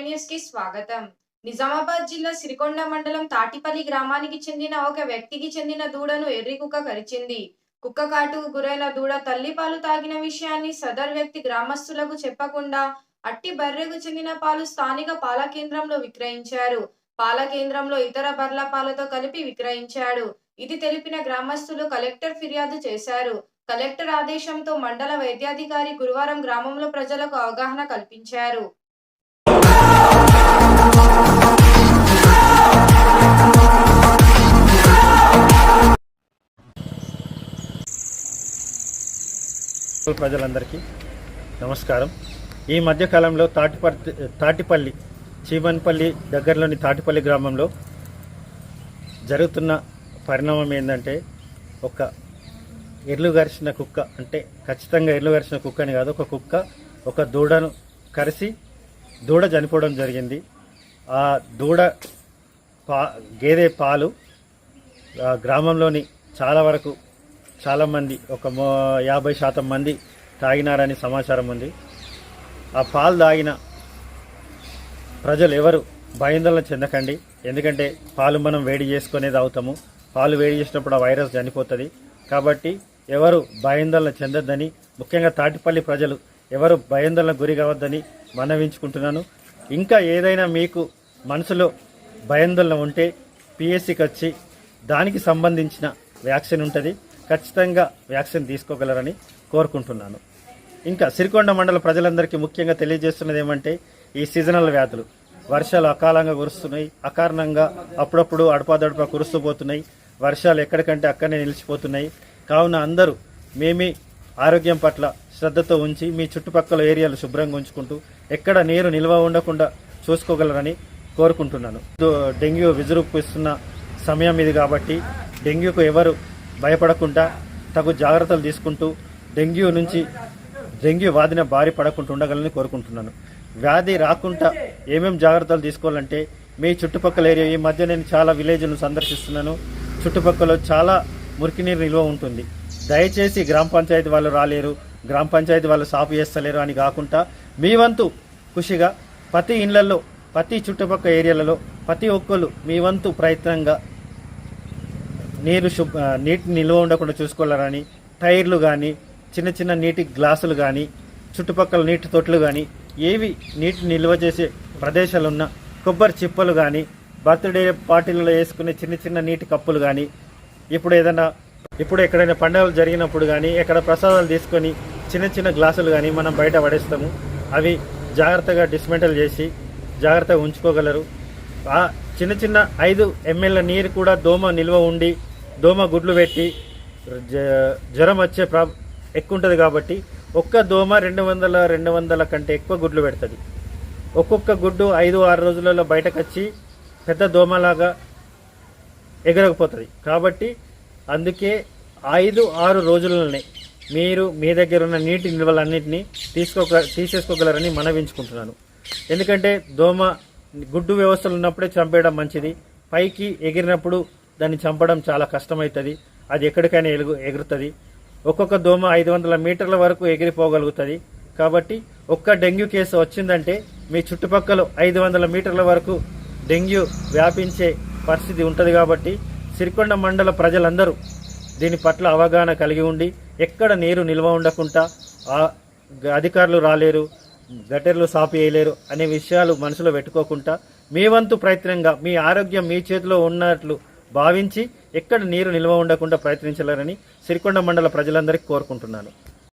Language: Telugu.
న్యూస్కి స్వాగతం. నిజామాబాద్ జిల్లా సిరికొండ మండలం తాటిపల్లి గ్రామానికి చెందిన ఒక వ్యక్తికి చెందిన దూడను ఎర్రి కుక్క కరిచింది. కుక్క కాటుకు గురైన దూడ తల్లిపాలు తాగిన విషయాన్ని సదర్ వ్యక్తి గ్రామస్తులకు చెప్పకుండా అట్టి బర్రెకు చెందిన పాలు స్థానిక పాల కేంద్రంలో విక్రయించారు. పాల కేంద్రంలో ఇతర బర్ల పాలతో కలిపి విక్రయించాడు. ఇది తెలిపిన గ్రామస్తులు కలెక్టర్ ఫిర్యాదు చేశారు. కలెక్టర్ ఆదేశంతో మండల వైద్యాధికారి గురువారం గ్రామంలో ప్రజలకు అవగాహన కల్పించారు. ప్రజలందరికీ నమస్కారం. ఈ మధ్యకాలంలో తాటిపర్తి తాటిపల్లి చీమన్పల్లి దగ్గరలోని తాటిపల్లి గ్రామంలో జరుగుతున్న పరిణామం ఏంటంటే ఒక ఎర్లు గరిచిన కుక్క అంటే ఖచ్చితంగా ఎర్లు గరిచిన కుక్క అని కాదు ఒక కుక్క ఒక దూడను కరిసి దూడ చనిపోవడం జరిగింది. ఆ దూడ పా గేదె పాలు గ్రామంలోని చాలా వరకు చాలామంది ఒక మో యాభై శాతం మంది తాగినారని సమాచారం ఉంది. ఆ పాలు తాగిన ప్రజలు ఎవరు భయాందోళన చెందకండి. ఎందుకంటే పాలు మనం వేడి చేసుకునే తాగుతాము. పాలు వేడి చేసినప్పుడు ఆ వైరస్ చనిపోతుంది. కాబట్టి ఎవరు భయాందోళన చెందొద్దని ముఖ్యంగా తాటిపల్లి ప్రజలు ఎవరు భయాందోళన గురి కావద్దని మనవించుకుంటున్నాను. ఇంకా ఏదైనా మీకు మనసులో భయాందోళన ఉంటే పిఎస్సికి వచ్చి దానికి సంబంధించిన వ్యాక్సిన్ ఉంటుంది. ఖచ్చితంగా వ్యాక్సిన్ తీసుకోగలరని కోరుకుంటున్నాను. ఇంకా సిరికొండ మండల ప్రజలందరికీ ముఖ్యంగా తెలియజేస్తున్నది ఏమంటే ఈ సీజనల్ వ్యాధులు వర్షాలు అకాలంగా కురుస్తున్నాయి. అకారణంగా అప్పుడప్పుడు అడపాదడపా కురుస్తూ పోతున్నాయి వర్షాలు ఎక్కడికంటే అక్కడనే నిలిచిపోతున్నాయి. కావున అందరూ మేమే ఆరోగ్యం పట్ల శ్రద్ధతో ఉంచి మీ చుట్టుపక్కల ఏరియాలు శుభ్రంగా ఉంచుకుంటూ ఎక్కడ నీరు నిల్వ ఉండకుండా చూసుకోగలరని కోరుకుంటున్నాను. డెంగ్యూ విజృంభిస్తున్న సమయం ఇది కాబట్టి డెంగ్యూకు ఎవరు భయపడకుండా తగు జాగ్రత్తలు తీసుకుంటూ డెంగ్యూ నుంచి డెంగ్యూ వ్యాధిన బారి పడకుండా ఉండగలని కోరుకుంటున్నాను. వ్యాధి రాకుండా ఏమేం జాగ్రత్తలు తీసుకోవాలంటే మీ చుట్టుపక్కల ఏరియా ఈ మధ్య నేను చాలా విలేజ్లను సందర్శిస్తున్నాను. చుట్టుపక్కల చాలా మురికి నీరు నిల్వ ఉంటుంది. దయచేసి గ్రామ పంచాయతీ వాళ్ళు రాలేరు. గ్రామ పంచాయతీ వాళ్ళు సాపు చేస్తలేరు అని కాకుండా మీ వంతు ఖుషిగా ప్రతి ఇళ్ళలో ప్రతి చుట్టుపక్కల ఏరియాలలో ప్రతి ఒక్కరు మీ వంతు ప్రయత్నంగా నీరు శుభ్ర నీటి నిల్వ ఉండకుండా చూసుకోవాలని టైర్లు కానీ చిన్న చిన్న నీటి గ్లాసులు కానీ చుట్టుపక్కల నీటి తొట్లు కానీ ఏవి నీటి నిల్వ చేసే ప్రదేశాలు ఉన్న కొబ్బరి చిప్పలు కానీ బర్త్డే పార్టీలలో వేసుకునే చిన్న చిన్న నీటి కప్పులు కానీ ఇప్పుడు ఏదైనా ఇప్పుడు ఎక్కడైనా పండుగలు జరిగినప్పుడు కానీ ఎక్కడ ప్రసాదాలు తీసుకొని చిన్న చిన్న గ్లాసులు కానీ మనం బయట పడేస్తాము. అవి జాగ్రత్తగా డిస్మెంటల్ చేసి జాగ్రత్తగా ఉంచుకోగలరు. ఆ చిన్న చిన్న ఐదు ఎంఎల్ నీరు కూడా దోమ నిల్వ ఉండి దోమ గుడ్లు పెట్టి జ- జ్వరం వచ్చే ప్రా ఎక్కువ ఉంటుంది కాబట్టి ఒక్క దోమ రెండు వందల రెండు వందల కంటే ఎక్కువ గుడ్లు పెడుతుంది. ఒక్కొక్క గుడ్డు ఐదు ఆరు రోజులలో బయటకు వచ్చి పెద్ద దోమలాగా ఎగరకపోతుంది. కాబట్టి అందుకే ఐదు ఆరు రోజులనే మీరు మీ దగ్గర ఉన్న నీటి నిల్వలన్నింటినీ తీసుకోగ తీసేసుకోగలరని మనవించుకుంటున్నాను. ఎందుకంటే దోమ గుడ్డు వ్యవస్థలు ఉన్నప్పుడే చంపేయడం మంచిది. పైకి ఎగిరినప్పుడు దాన్ని చంపడం చాలా కష్టమవుతుంది అది ఎక్కడికైనా ఎలుగు ఎగురుతుంది. ఒక్కొక్క దోమ ఐదు వందల మీటర్ల వరకు ఎగిరిపోగలుగుతుంది. కాబట్టి ఒక్క డెంగ్యూ కేసు వచ్చిందంటే మీ చుట్టుపక్కల ఐదు వందల మీటర్ల వరకు డెంగ్యూ వ్యాపించే పరిస్థితి ఉంటుంది కాబట్టి సిరికొండ మండల ప్రజలందరూ దీని పట్ల అవగాహన కలిగి ఉండి ఎక్కడ నీరు నిల్వ ఉండకుండా అధికారులు రాలేరు గటర్లు సాపు చేయలేరు అనే విషయాలు మనసులో పెట్టుకోకుండా మీ వంతు ప్రయత్నంగా మీ ఆరోగ్యం మీ చేతిలో ఉన్నట్లు భావించి ఎక్కడ నీరు నిల్వ ఉండకుండా ప్రయత్నించాలని సిరికొండ మండల ప్రజలందరికీ కోరుకుంటున్నాను.